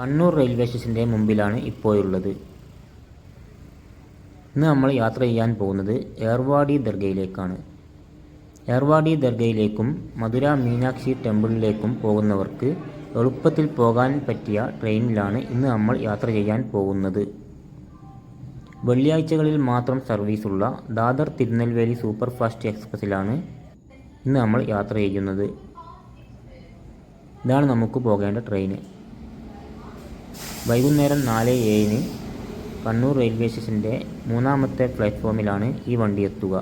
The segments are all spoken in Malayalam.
കണ്ണൂർ റെയിൽവേ സ്റ്റേഷന്റെ മുമ്പിലാണ് ഇപ്പോഴുള്ളത്. ഇന്ന് നമ്മൾ യാത്ര ചെയ്യാൻ പോകുന്നത് ഏർവാടി ദർഗയിലേക്കാണ്. ഏർവാടി ദർഗയിലേക്കും മധുര മീനാക്ഷി ടെമ്പിളിലേക്കും പോകുന്നവർക്ക് എളുപ്പത്തിൽ പോകാൻ പറ്റിയ ട്രെയിനിലാണ് ഇന്ന് നമ്മൾ യാത്ര ചെയ്യാൻ പോകുന്നത്. വെള്ളിയാഴ്ചകളിൽ മാത്രം സർവീസുള്ള ദാദർ തിരുനെൽവേലി സൂപ്പർ ഫാസ്റ്റ് എക്സ്പ്രസ്സിലാണ് ഇന്ന് നമ്മൾ യാത്ര ചെയ്യുന്നത്. ഇതാണ് നമുക്ക് പോകേണ്ട ട്രെയിന്. വൈകുന്നേരം നാല് ഏഴിന് കണ്ണൂർ റെയിൽവേ സ്റ്റേഷന്റെ മൂന്നാമത്തെ പ്ലാറ്റ്ഫോമിലാണ് ഈ വണ്ടി എത്തുക.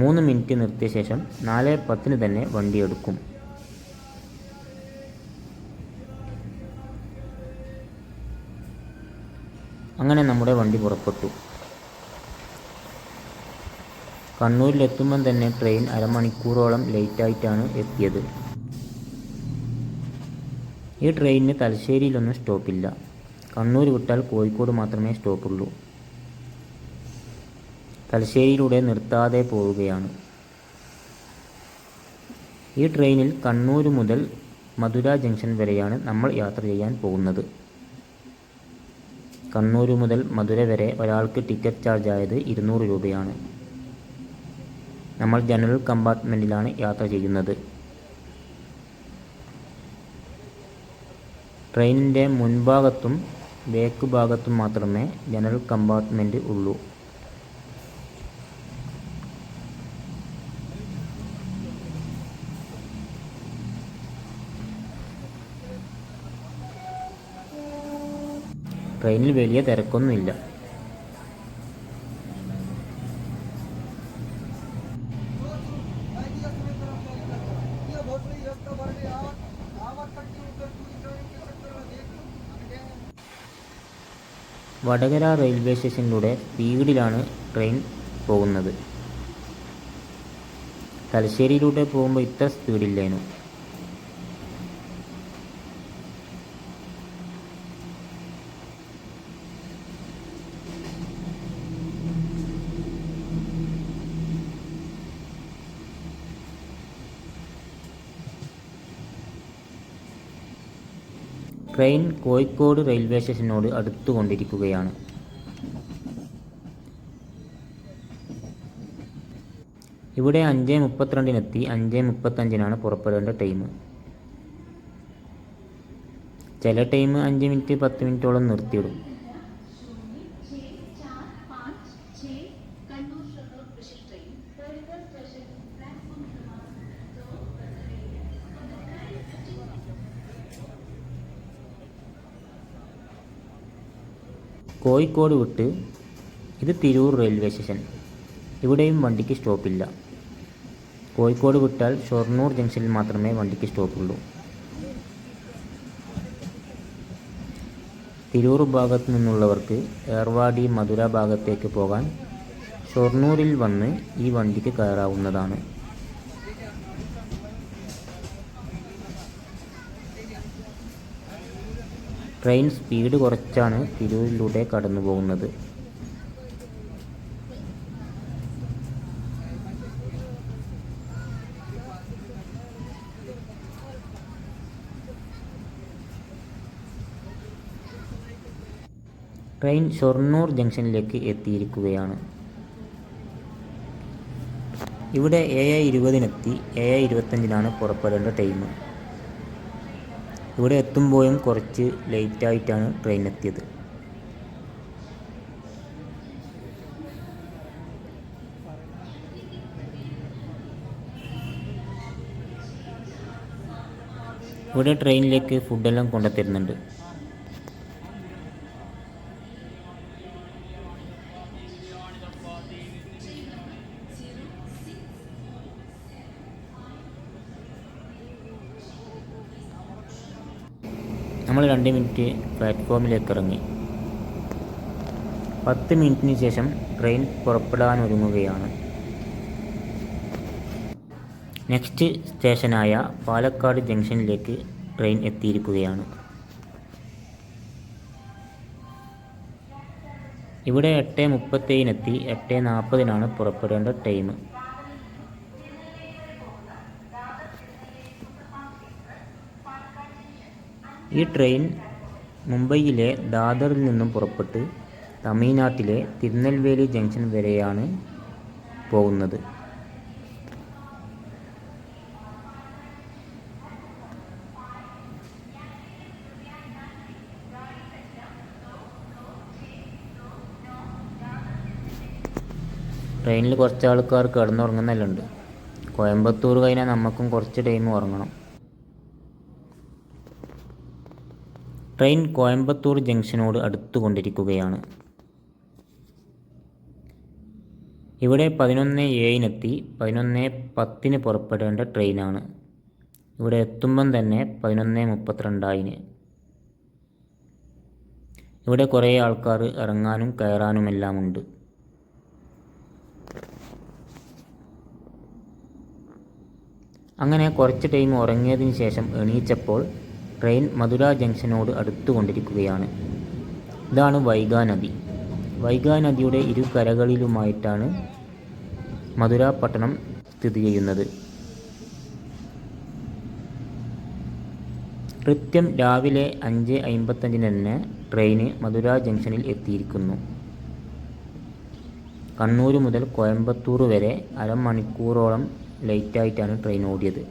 മൂന്ന് മിനിറ്റ് നിർത്തിയ ശേഷം നാല് പത്തിന് തന്നെ വണ്ടി എടുക്കും. അങ്ങനെ നമ്മുടെ വണ്ടി പുറപ്പെട്ടു. കണ്ണൂരിലെത്തുമ്പം തന്നെ ട്രെയിൻ അരമണിക്കൂറോളം ലേറ്റായിട്ടാണ് എത്തിയത്. ഈ ട്രെയിനിന് തലശ്ശേരിയിലൊന്നും സ്റ്റോപ്പില്ല. കണ്ണൂർ വിട്ടാൽ കോഴിക്കോട് മാത്രമേ സ്റ്റോപ്പുള്ളൂ. തലശ്ശേരിയിലൂടെ നിർത്താതെ പോവുകയാണ്. ഈ ട്രെയിനിൽ കണ്ണൂർ മുതൽ മധുര ജംഗ്ഷൻ വരെയാണ് നമ്മൾ യാത്ര ചെയ്യാൻ പോകുന്നത്. കണ്ണൂർ മുതൽ മധുര വരെ ഒരാൾക്ക് ടിക്കറ്റ് ചാർജ് ആയത് ഇരുന്നൂറ് രൂപയാണ്. നമ്മൾ ജനറൽ കമ്പാർട്ട്മെന്റിലാണ് യാത്ര ചെയ്യുന്നത്. ട്രെയിനിന്റെ മുൻഭാഗത്തും ബാക്ക് ഭാഗത്തും മാത്രമേ ജനറൽ കമ്പാർട്ട്മെന്റ് ഉള്ളൂ. ട്രെയിനിൽ വലിയ തിരക്കൊന്നുമില്ല. വടകര റെയിൽവേ സ്റ്റേഷനിലൂടെ സ്പീഡിലാണ് ട്രെയിൻ പോകുന്നത്. തലശ്ശേരിയിലൂടെ പോകുമ്പോൾ ഇത്ര സ്പീഡില്ലേനു ട്രെയിൻ കോഴിക്കോട് റെയിൽവേ സ്റ്റേഷനോട് അടുത്തുകൊണ്ടിരിക്കുകയാണ്. ഇവിടെ അഞ്ച് മുപ്പത്തിരണ്ടിനെത്തി അഞ്ച് മുപ്പത്തഞ്ചിനാണ് പുറപ്പെടേണ്ട ടൈം. ചില ടൈം അഞ്ച് മിനിറ്റ് പത്ത് മിനിറ്റോളം നിർത്തിയിടും. കോഴിക്കോട് വിട്ട് ഇത് തിരൂർ റെയിൽവേ സ്റ്റേഷൻ ഇവിടെയും വണ്ടിക്ക് സ്റ്റോപ്പില്ല കോഴിക്കോട് വിട്ടാൽ ഷൊർണൂർ ജംഗ്ഷനിൽ മാത്രമേ വണ്ടിക്ക് സ്റ്റോപ്പുള്ളൂ തിരൂർ ഭാഗത്ത് നിന്നുള്ളവർക്ക് ഏർവാടി മധുര ഭാഗത്തേക്ക് പോകാൻ ഷൊർണൂരിൽ വന്ന് ഈ വണ്ടിക്ക് കയറാവുന്നതാണ്. ട്രെയിൻ സ്പീഡ് കുറച്ചാണ് തിരൂരിലൂടെ കടന്നു പോകുന്നത്. ട്രെയിൻ ഷൊർണൂർ ജംഗ്ഷനിലേക്ക് എത്തിയിരിക്കുകയാണ്. ഇവിടെ ഏഴ് ഇരുപതിനെത്തി ഏഴ് ഇരുപത്തഞ്ചിനാണ് പുറപ്പെടേണ്ട ടൈം ഇവിടെ എത്തുമ്പോഴും കുറച്ച് ലേറ്റായിട്ടാണ് ട്രെയിൻ എത്തിയത്. ഇവിടെ ട്രെയിനിലേക്ക് ഫുഡെല്ലാം കൊണ്ടുത്തരുന്നുണ്ട് നമ്മൾ രണ്ട് മിനിറ്റ് പ്ലാറ്റ്ഫോമിലേക്ക് ഇറങ്ങി. പത്ത് മിനിറ്റിന് ശേഷം ട്രെയിൻ പുറപ്പെടാൻ ഒരുങ്ങുകയാണ്. നെക്സ്റ്റ് സ്റ്റേഷനായ പാലക്കാട് ജംഗ്ഷനിലേക്ക് ട്രെയിൻ എത്തിയിരിക്കുകയാണ്. ഇവിടെ എട്ട് മുപ്പത്തേഴിനെത്തി എട്ട് നാൽപ്പതിനാണ് പുറപ്പെടേണ്ട ടൈം ഈ ട്രെയിൻ മുംബൈയിലെ ദാദറിൽ നിന്നും പുറപ്പെട്ട് തമിഴ്നാട്ടിലെ തിരുനെൽവേലി ജംഗ്ഷൻ വരെയാണ് പോകുന്നത്. ട്രെയിനിൽ കുറച്ച് ആൾക്കാർ കിടന്നുറങ്ങുന്നല്ലുണ്ട് കോയമ്പത്തൂർ കഴിഞ്ഞാൽ നമുക്കും കുറച്ച് ടൈം ഉറങ്ങണം. ട്രെയിൻ കോയമ്പത്തൂർ ജംഗ്ഷനോട് അടുത്തുകൊണ്ടിരിക്കുകയാണ്. ഇവിടെ പതിനൊന്ന് ഏഴിനെത്തി പതിനൊന്ന് പത്തിന് പുറപ്പെടേണ്ട ട്രെയിനാണ്. ഇവിടെ എത്തുമ്പം തന്നെ പതിനൊന്ന് മുപ്പത്തിരണ്ടായിന്. ഇവിടെ കുറേ ആൾക്കാർ ഇറങ്ങാനും കയറാനുമെല്ലാം ഉണ്ട് അങ്ങനെ കുറച്ച് ടൈം ഉറങ്ങിയതിന് ശേഷം എണീച്ചപ്പോൾ ട്രെയിൻ മധുര ജംഗ്ഷനോട് അടുത്തുകൊണ്ടിരിക്കുകയാണ്. ഇതാണ് വൈഗാ നദി. വൈഗാ നദിയുടെ ഇരു കരകളിലുമായിട്ടാണ് മധുര പട്ടണം സ്ഥിതി ചെയ്യുന്നത്. കൃത്യം രാവിലെ അഞ്ച് അമ്പത്തഞ്ചിന് തന്നെ ട്രെയിന് മധുര ജംഗ്ഷനിൽ എത്തിയിരിക്കുന്നു. കണ്ണൂർ മുതൽ കോയമ്പത്തൂർ വരെ അരമണിക്കൂറോളം ലേറ്റായിട്ടാണ് ട്രെയിൻ ഓടിയത്.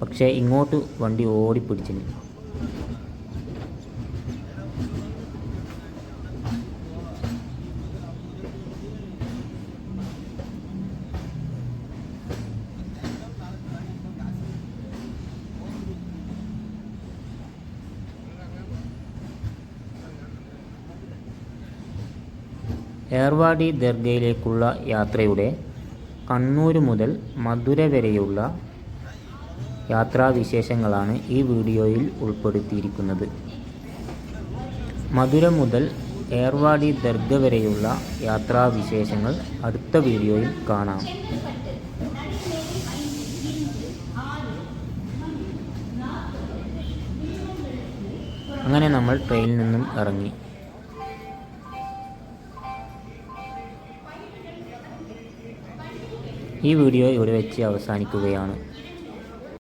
പക്ഷേ ഇങ്ങോട്ട് വണ്ടി ഓടിപ്പിടിച്ചിന് ഏർവാടി ദർഗയിലേക്കുള്ള യാത്രയുടെ കണ്ണൂർ മുതൽ മധുര വരെയുള്ള യാത്രാവിശേഷങ്ങളാണ് ഈ വീഡിയോയിൽ ഉൾപ്പെടുത്തിയിരിക്കുന്നത്. മധുര മുതൽ ഏർവാടി ദർഗ വരെയുള്ള യാത്രാവിശേഷങ്ങൾ അടുത്ത വീഡിയോയിൽ കാണാം. അങ്ങനെ നമ്മൾ ട്രെയിനിൽ നിന്നും ഇറങ്ങി. ഈ വീഡിയോ ഇവിടെ വെച്ച് അവസാനിക്കുകയാണ്.